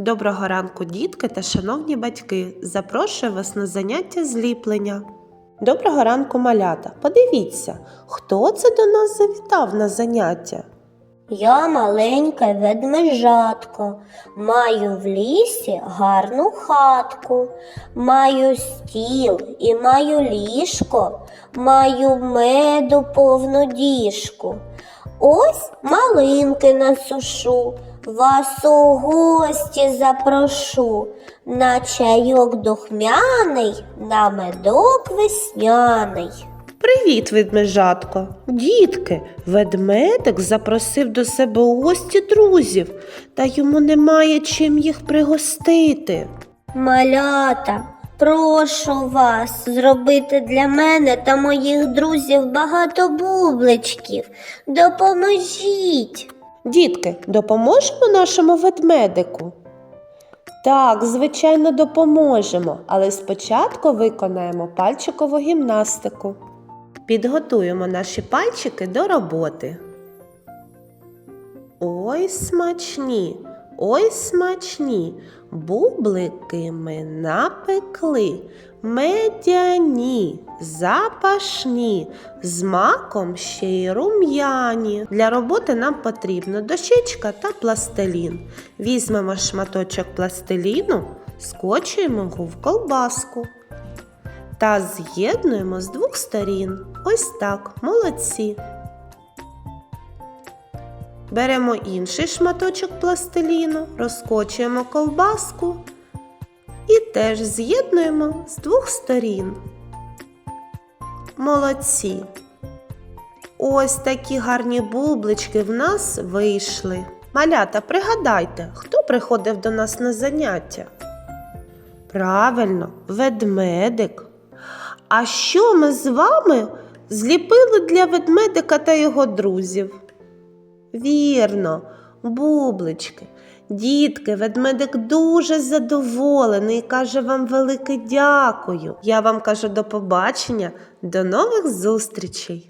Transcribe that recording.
Доброго ранку, дітки та шановні батьки! Запрошую вас на заняття зліплення. Доброго ранку, малята! Подивіться, хто це до нас завітав на заняття? Я маленьке ведмежатко, маю в лісі гарну хатку, маю стіл і маю ліжко, маю меду повну діжку. Ось малинки насушу, вас у гості запрошу, на чайок духмяний, на медок весняний. Привіт, ведмежатко! Дітки, ведмедик запросив до себе у гості друзів, та йому немає чим їх пригостити. Малята, прошу вас зробити для мене та моїх друзів багато бубличків. Допоможіть. Дітки, допоможемо нашому ведмедику? Так, звичайно, допоможемо, але спочатку виконаємо пальчикову гімнастику. Підготуємо наші пальчики до роботи. Ой, смачні, ой, смачні, бублики ми напекли, медяні, запашні, з маком ще й рум'яні. Для роботи нам потрібно дощечка та пластилін. Візьмемо шматочок пластиліну, скочуємо його в колбаску та з'єднуємо з двох сторін. Ось так, молодці. Беремо інший шматочок пластиліну, розкочуємо колбаску і теж з'єднуємо з двох сторін. Молодці. Ось такі гарні бублички в нас вийшли. Малята, пригадайте, хто приходив до нас на заняття? Правильно, ведмедик. А що ми з вами зліпили для ведмедика та його друзів? Вірно, бублички. Дітки, ведмедик дуже задоволений і каже вам велике дякую. Я вам кажу до побачення, до нових зустрічей.